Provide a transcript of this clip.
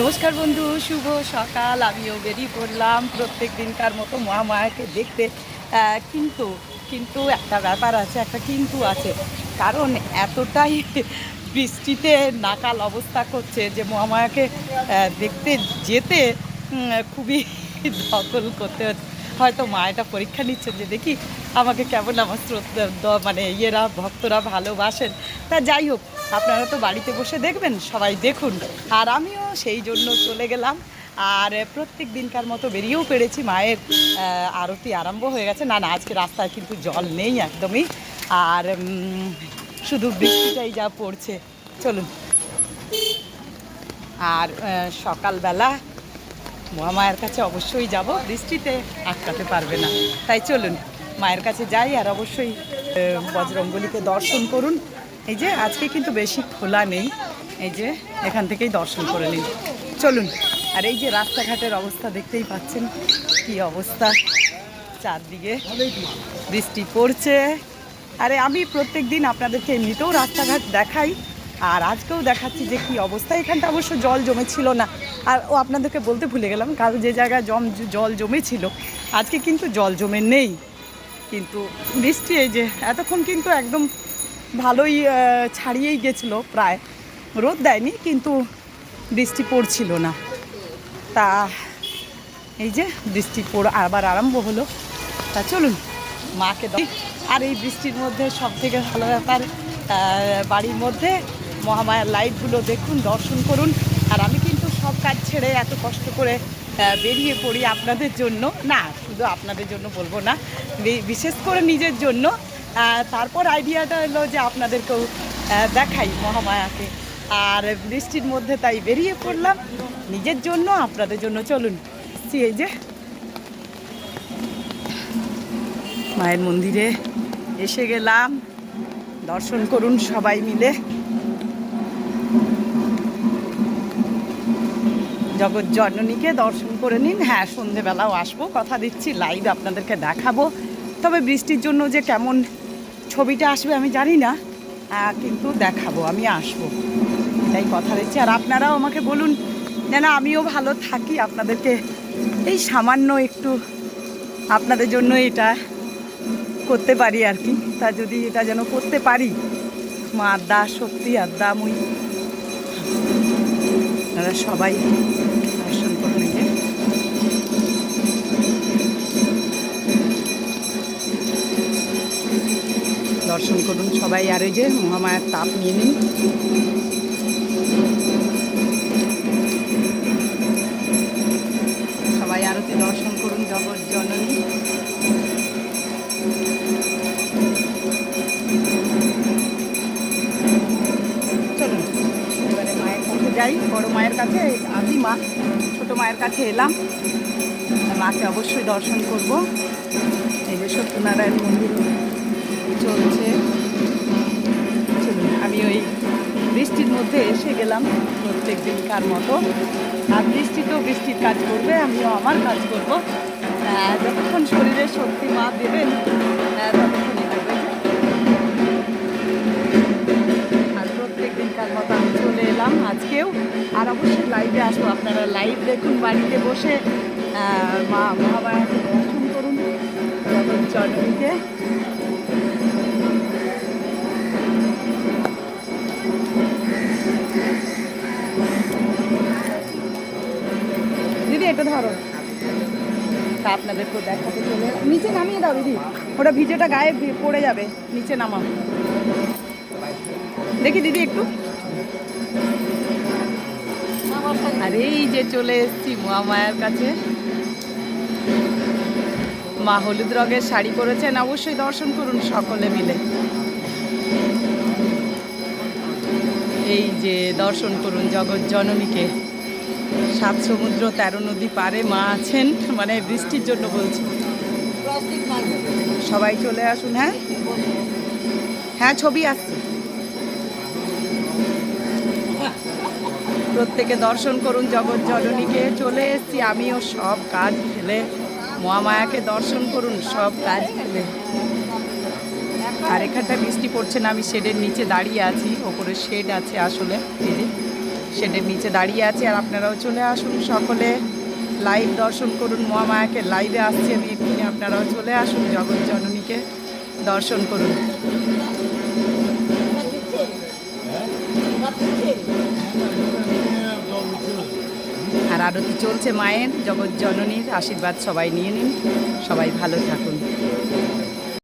নমস্কার বন্ধু, শুভ সকাল। আমিও বেরিয়ে পড়লাম প্রত্যেক দিনকার মতো মহামায়াকে দেখতে। কিন্তু কিন্তু একটা ব্যাপার আছে, একটা কিন্তু আছে। কারণ এতটাই বৃষ্টিতে নাকাল অবস্থা করছে যে মহামায়াকে দেখতে, যেতে খুবই দখল করতে হচ্ছে। হয়তো মা এটা পরীক্ষা নিচ্ছে যে দেখি আমাকে কেমন আমার শ্রদ্ধা মানে ইয়েরা, ভক্তরা ভালোবাসেন। তা যাই হোক আপনারা তো বাড়িতে বসে দেখবেন, সবাই দেখুন। আর আমিও সেই জন্য চলে গেলাম। আর প্রত্যেক দিনকার মতো বেরিয়েও পেরেছি, মায়ের আরতি আরম্ভ হয়ে গেছে। না না, আজকে রাস্তায় কিন্তু জল নেই একদমই। আর শুধু বৃষ্টিটাই যা পড়ছে। চলুন। আর সকালবেলা মহামায়ের কাছে অবশ্যই যাব। বৃষ্টিতে আটকাতে পারবে না। তাই চলুন, মায়ের কাছে যাই আর অবশ্যই বজরঙ্গলিকে দর্শন করুন। এই যে আজকে কিন্তু বেশি খোলা নেই, এই যে এখান থেকেই দর্শন করে নিন। চলুন, আর এই যে রাস্তাঘাটের অবস্থা দেখতেই পাচ্ছেন, কি অবস্থা। চারদিকে বৃষ্টি পড়ছে। আরে আমি প্রত্যেক দিন আপনাদেরকে এমনিতেও রাস্তাঘাট দেখাই, আর আজকেও দেখাচ্ছি যে কি অবস্থা। এখানটা অবশ্য জল জমেছিল না। আর ও আপনাদেরকে বলতে ভুলে গেলাম, কারণ যে জায়গায় জম, জল জমেছিল, আজকে কিন্তু জল জমে নেই। কিন্তু বৃষ্টি এই যে, এতক্ষণ কিন্তু একদম ভালোই ছাড়িয়েই গেছিল প্রায়। রোদ দেয়নি, কিন্তু বৃষ্টি পড়ছিল না। তা এই যে বৃষ্টি পড়, আবার আরম্ভ হলো। তা চলুন, মাকে আর এই বৃষ্টির মধ্যে সব থেকে ভালো ব্যাপার বাড়ির মধ্যে মহামায়ার লাইটগুলো দেখুন, দর্শন করুন। আর আমি কিন্তু সব কাজ ছেড়ে এত কষ্ট করে বেরিয়ে পড়ি আপনাদের জন্য। না, শুধু আপনাদের জন্য বলব না বিশেষ করে নিজের জন্য। তারপর আইডিয়াটা হলো যে আপনাদেরকেও দেখাই মহামায়াকে। আর বৃষ্টির মধ্যে তাই বেরিয়ে পড়লাম। নিজের জন্য, আপনাদের জন্য। চলুন এই যে। মায়ের মন্দিরে এসে গেলাম। দর্শন করুন সবাই মিলে। জগৎ জননীকে দর্শন করে নিন। হ্যাঁ সন্ধেবেলাও আসব, কথা দিচ্ছি লাইভ আপনাদেরকে দেখাবো। তবে বৃষ্টির জন্য যে কেমন ছবিটা আসবে আমি জানি না কিন্তু দেখাবো, আমি আসব। এটাই কথা দিচ্ছি। আর আপনারাও আমাকে বলুন, যেন আমিও ভালো থাকি আপনাদেরকে। এই সামান্য একটু আপনাদের জন্য এটা করতে পারি আর কি। তা যদি এটা যেন করতে পারি, মা আদ্যা সত্যি আদ্যা মুই। আপনারা সবাই দর্শন করুন সবাই, আর ওই যে মহামায়ার তাপ নিয়ে নিন। সবাই আরতি দর্শন করুন, জগৎ জননী। চলুন, এবারে মায়ের কাছে যাই, বড় মায়ের কাছে, আমি মা, ছোট মায়ের কাছে এলাম। মাকে অবশ্যই দর্শন করব। এই যে সত্যনারায়ণ মন্দির। চলছে। আমি ওই বৃষ্টির মধ্যে এসে গেলাম প্রত্যেক দিনকার মতো। আর বৃষ্টি তো বৃষ্টির কাজ করবে, আমিও আমার কাজ করব। যতক্ষণ শরীরে শক্তি মা দেবেন ততক্ষণই হবে আর প্রত্যেক দিনকার মতো আমি চলে এলাম আজকেও। আর অবশ্যই লাইভে আসব, আপনারা লাইভ দেখুন বাড়িতে বসে। মা মহামায়াকে দর্শন করুন জগৎ দিদি, এটা ধরো। তা আপনাদেরকেও দেখাতে চলে নিচে নামিয়ে দাও দিদি, ওটা ভিজেটা গায়ে পড়ে যাবে, নিচে নামাও। দেখি দিদি একটু। আর, এই যে চলে এসেছি মহামায়ার কাছে। মা হলুদ রঙের শাড়ি পরেছেন, অবশ্যই দর্শন করুন সকলে মিলে। এই যে দর্শন করুন জগৎ জননীকে। সাত সমুদ্র, তেরো নদী পারে মা আছেন মানে বৃষ্টির জন্য বলছি। সবাই চলে আসুন হ্যাঁ? হ্যাঁ ছবি আসছে। প্রত্যেকে দর্শন করুন জগৎ জননীকে। চলে এসেছি আমিও সব কাজ ফেলে। মহামায়াকে দর্শন করুন, সব কাজ ফেলে। আর এখানটা বৃষ্টি পড়ছে না, আমি শেডের নিচে দাঁড়িয়ে আছি, ওপরে শেড আছে আসলে শেডের নিচে দাঁড়িয়ে আছি আর আপনারাও চলে আসুন সকলে। লাইভ দর্শন করুন মহামায়াকে। লাইভে আসছি আমি এক্ষুনি, আপনারাও চলে আসুন জগৎ জননীকে দর্শন করুন। আর আরতি চলছে মায়ের, জগৎ জননীর আশীর্বাদ সবাই নিয়ে নিন। সবাই ভালো থাকুন।